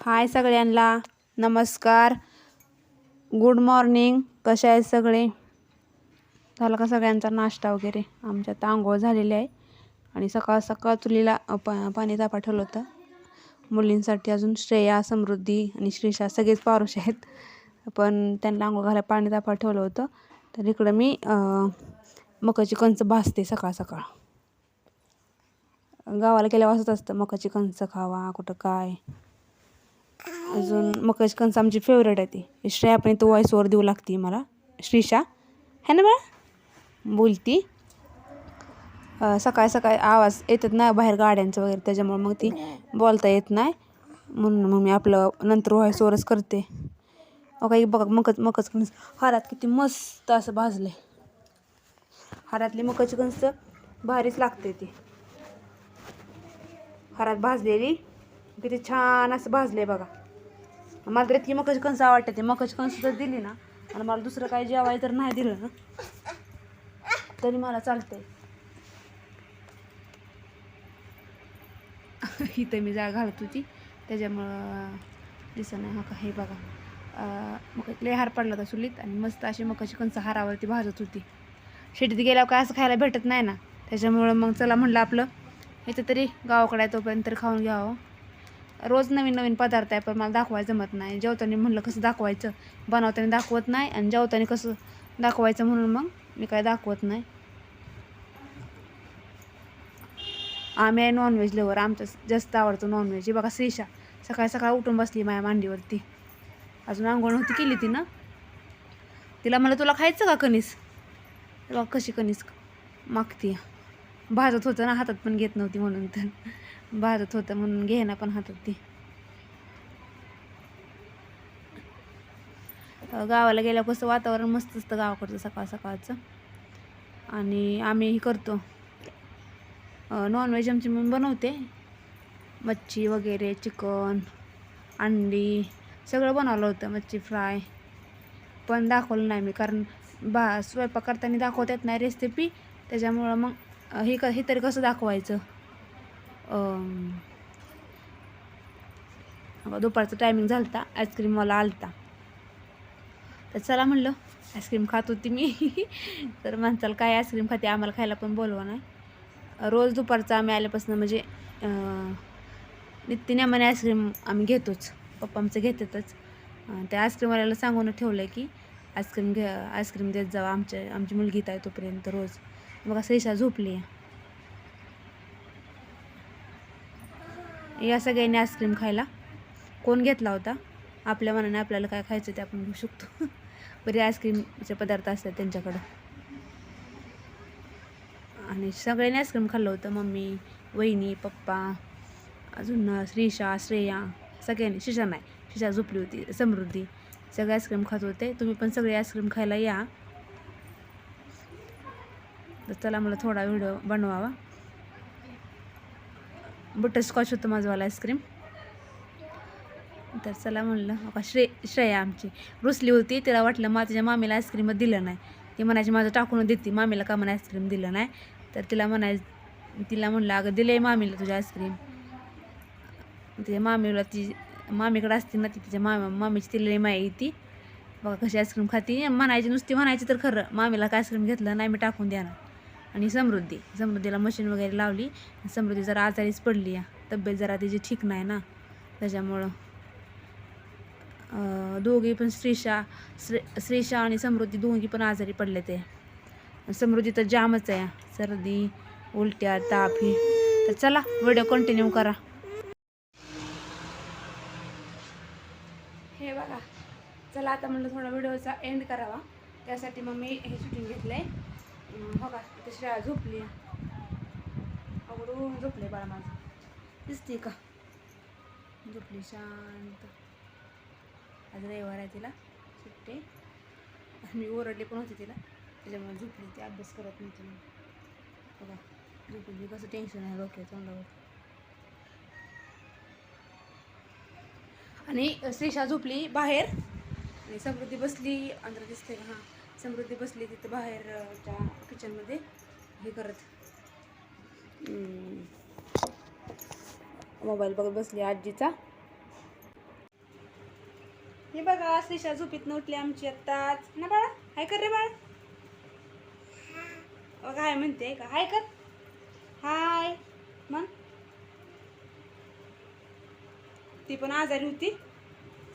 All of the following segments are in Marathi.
हाय सगळ्यांना. नमस्कार. गुड मॉर्निंग कसे आहेत सगळे? झाला का सगळ्यांचा नाश्ता वगैरे? आमच्यात आंघोळ झालेली आहे. आणि सकाळ सकाळ चुलीला पा पाणी तापा ठेवलं होतं. मुलींसाठी अजून श्रेया समृद्धी आणि श्रीषा सगळेच पारुष आहेत. पण त्यांना आंघोळ घालायला पाणी तापा ठेवलं होतं. तर इकडं मी मकाची कंच भासते सकाळ सकाळ. गावाला गेल्या वाजत असतं मकाची कंच खावा कुठं काय. अजून मकश कंस आमची फेवरेट आहे ती. श्रेया पण तो वॉईसवर देऊ लागते मला. श्रीषा है ना बाळा? बोलती. सकाळी सकाळी आवाज येतात ना बाहेर गाड्यांचं वगैरे त्याच्यामुळे मग ती बोलता येत नाही. म्हणून मग मी आपलं नंतर वॉईसवरच करते. काही बघा मकच मकच कणस हारात किती मस्त असं भाजले हारातली मकाची कणस भारीच लागते ती. हारात भाजलेली किती छान असं भाजलं आहे बघा. मला तर इतकी मकाची कणस आवडते ते मकाची कणस जर दिली ना आणि मला दुसरं काही जेवाय तर नाही दिलं ना तरी मला चालतंय. इथं मी जाळ घालत होती त्याच्यामुळं दिसत नाही हा का हे बघा. मग लय हार पडला होता चुलीत आणि मस्त अशी मकाची कणसं हारावरती भाजत होती. शेतीत गेल्यावर काय असं खायला भेटत नाही ना त्याच्यामुळं मग चला म्हणलं आपलं इथं तरी गावाकडे तोपर्यंत तरी खाऊन घ्यावं हो. रोज नवीन नवीन पदार्थ आहे पण मला दाखवायला जमत नाही. जेवताना म्हणलं कसं दाखवायचं? बनवताना दाखवत नाही आणि जेवताना कसं दाखवायचं म्हणून मग मी काय दाखवत नाही. आम्ही आहे नॉनव्हेज लवर आमचं जास्त आवडतं नॉनव्हेज हे बघा श्रीषा. सकाळी सकाळ उठून बसली माझ्या मांडीवरती. अजून आंघोळ होती केली ती ना तिला म्हणलं तुला खायचं का कणीस? बघा कशी कणीस मागती भाजत होतं ना हातात पण घेत नव्हती म्हणून तर. भाजत होतं म्हणून घेणं पण हातात ती गावाला गेल्यावर कसं वातावरण मस्त असतं गावाकडचं सकाळ सकाळचं. आणि आम्हीही करतो. नॉनव्हेज आमची मी बनवते. मच्छी वगैरे चिकन अंडी सगळं बनवलं होतं मच्छी फ्राय. पण दाखवलं नाही मी कारण बा स्वयंपाक करताना दाखवत येत नाही रेसिपी त्याच्यामुळं मग हे क हे तरी कसं दाखवायचं? दुपारचं टायमिंग झाला होता आईस्क्रीमवाला आला आलता. तर चला म्हणलं आईस्क्रीम खात होती मी. तर माणसाला काय आईस्क्रीम खाते? आम्हाला खायला पण बोलवा नाही. रोज दुपारचं आम्ही आल्यापासून म्हणजे अं, नित्यनेमाने आईस्क्रीम आम्ही घेतोच. पप्पा आमचं घेतातच. त्या आईस्क्रीमवाल्याला सांगून ठेवलं आहे की आईस्क्रीम घ्या आईस्क्रीम देत जावा. आमच्या आमची मुलगी येत आहे तोपर्यंत रोज. मग असं ईशा झोपली. या सगळ्यांनी आईस्क्रीम खायला कोण घेतला होता? आपल्या मनाने आपल्याला काय खायचं ते आपण घेऊ शकतो. बरे आईस्क्रीमचे पदार्थ असतात त्यांच्याकडं. आणि सगळ्यांनी आईस्क्रीम खाल्लं होतं. मम्मी वहिनी पप्पा अजून श्रीषा श्रेया सगळ्यांनी. शिशा नाही शिशा झोपली होती. समृद्धी सगळे आईस्क्रीम खात होते. तुम्ही पण सगळे आईस्क्रीम खायला या. तर चला मला थोडा व्हिडिओ बनवावा. बटरस्कॉच होतं माझंवाला आईस्क्रीम. तर चला म्हणलं का श्रे श्रेया आमची. रुसली होती तिला वाटलं मा तिच्या मामीला आईस्क्रीम दिलं नाही. ती म्हणायची माझं टाकून देते मामीला का म्हणा आईस्क्रीम दिलं नाही? तर तिला म्हणाय तिला म्हणलं अगं दिलं आहे मामीला तुझ्या आईस्क्रीम. तिच्या मामीला ती मामीकडे असते ना ती तिच्या मामा मामीची तिला माई ती बघा कशी आईस्क्रीम खाती. म्हणायची नुसती म्हणायची तर खरं मामीला काय आईस्क्रीम घेतलं नाही मी टाकून द्या ना आणि समृद्धी. समृद्धीला मशीन वगैरे लावली. समृद्धी जरा आजारीच पडली या. तब्येत जरा तिची ठीक नाही ना. त्याच्यामुळं दोघी पण श्रीषा श्रे श्रीषा आणि समृद्धी दोघी पण आजारी पडले ते. समृद्धी तर जामच आहे सर्दी उलट्या ताप ही. तर चला व्हिडिओ कंटिन्यू करा. हे बघा. चला आता म्हणलं थोडा व्हिडिओचा एंड करावा. त्यासाठी मग मी हे शूटिंग घेतलं आहे हो का? श्रेया झोपली अगोदर झोपले बाळा माझं. दिसते का? झोपली शांत. आज रविवार आहे तिला सुट्टे. मी ओरडले पण होते तिला. त्याच्यामुळे झोपली ती अभ्यास करत नव्हती मी. हो बघा झोपली कसं टेन्शन आहे डोक्यात तोंडावर. आणि श्रीषा झोपली बाहेर. आणि समृद्धी बसली अंदर दिसते का? हां. समृद्धी बसली तिथं बाहेर त्या किचनमध्ये हे करत. मोबाईल बघत बसली आजीचा. हे बघा श्रीषा झोपीत उठली आमची आत्ताच ना बाळा हाय कर रे बाळा. बघा हाय म्हणते का? हाय कर. हाय. मग? ती पण आजारी होती.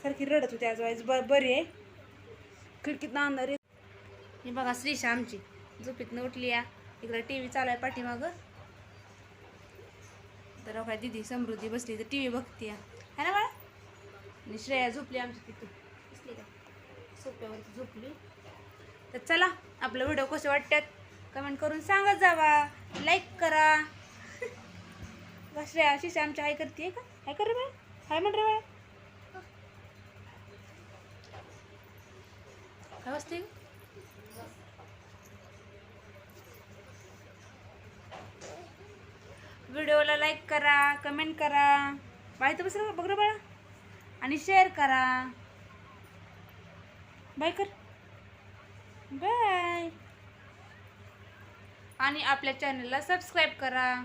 सारखी रडत होती आज वाईज ब बरी आहे. खिडकीत अंधार हे बघा श्रीशा आमची झोपीतनं उठली या. इकडे टी व्ही चालू आहे पाठीमागं. तर काय दिदी समृद्धी बसली तर टी व्ही बघते है ना बाळा? आणि श्रेया झोपली आमची तिथून. दिसली का? सोप्यावरती झोपली. तर चला आपलं व्हिडिओ कसे वाटतात? कमेंट करून सांगत जावा. लाईक करा. बघा, श्रेया शिशा आमची हाय करते का? हाय कर रे बाळा. हाय म्हण रे बाळा. काय बसते व्हिडिओला लाईक करा कमेंट करा. बाय तर बसरा बघ रे बाळा. आणि शेअर करा. बाय कर. बाय. आणि आपल्या चॅनलला सबस्क्राईब करा.